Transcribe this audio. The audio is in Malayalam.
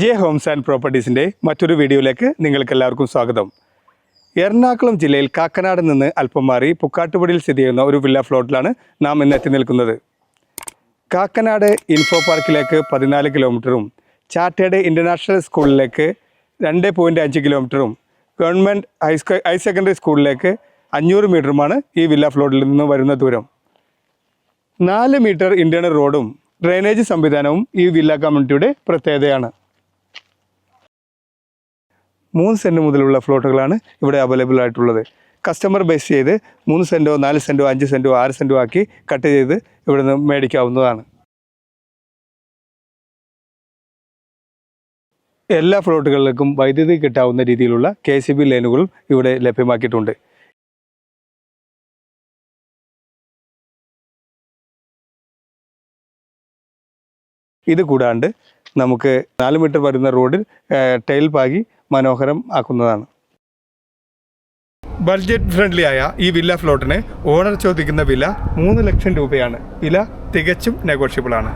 ജെ ഹോംസ് ആൻഡ് പ്രോപ്പർട്ടീസിന്റെ മറ്റൊരു വീഡിയോയിലേക്ക് നിങ്ങൾക്ക് എല്ലാവർക്കും സ്വാഗതം. എറണാകുളം ജില്ലയിൽ കാക്കനാട് നിന്ന് അല്പം മാറി പുക്കാട്ടുപടിയിൽ സ്ഥിതി ചെയ്യുന്ന ഒരു വില്ല ഫ്ലോട്ടിലാണ് നാം ഇന്ന് എത്തി നിൽക്കുന്നത്. കാക്കനാട് ഇൻഫോ പാർക്കിലേക്ക് പതിനാല് കിലോമീറ്ററും ചാറ്റേഡ് ഇന്റർനാഷണൽ സ്കൂളിലേക്ക് രണ്ട് പോയിന്റ് അഞ്ച് കിലോമീറ്ററും ഗവൺമെന്റ് ഹൈ സെക്കൻഡറി സ്കൂളിലേക്ക് അഞ്ഞൂറ് മീറ്ററുമാണ് ഈ വില്ല ഫ്ലോട്ടിൽ നിന്ന് വരുന്ന ദൂരം. നാല് മീറ്റർ ഇന്റേണൽ റോഡും ഡ്രെയിനേജ് സംവിധാനവും ഈ വില്ല കമ്മ്യൂണിറ്റിയുടെ പ്രത്യേകതയാണ്. മൂന്ന് സെന്റ് മുതലുള്ള ഫ്ലോട്ടുകളാണ് ഇവിടെ അവൈലബിൾ ആയിട്ടുള്ളത്. കസ്റ്റമർ ബേസ് ചെയ്ത് മൂന്ന് സെന്റോ നാല് സെന്റോ അഞ്ച് സെന്റോ ആറ് സെന്റോ ആക്കി കട്ട് ചെയ്ത് ഇവിടെ നിന്ന് മേടിക്കാവുന്നതാണ്. എല്ലാ ഫ്ലോട്ടുകളിലേക്കും വൈദ്യുതി കിട്ടാവുന്ന രീതിയിലുള്ള കെ സി ബി ലൈനുകളും ഇവിടെ ലഭ്യമാക്കിയിട്ടുണ്ട്. ഇത് കൂടാണ്ട് നമുക്ക് നാല് മീറ്റർ വരുന്ന റോഡിൽ ടൈൽ പാകി മനോഹരം ആക്കുന്നതാണ്. ബഡ്ജറ്റ് ഫ്രണ്ട്ലിയായ ഈ വില്ല ഫ്ലോട്ടിന് ഓണർ ചോദിക്കുന്ന വില മൂന്ന് ലക്ഷം രൂപയാണ്. വില തികച്ചും നെഗോഷ്യബിൾ ആണ്.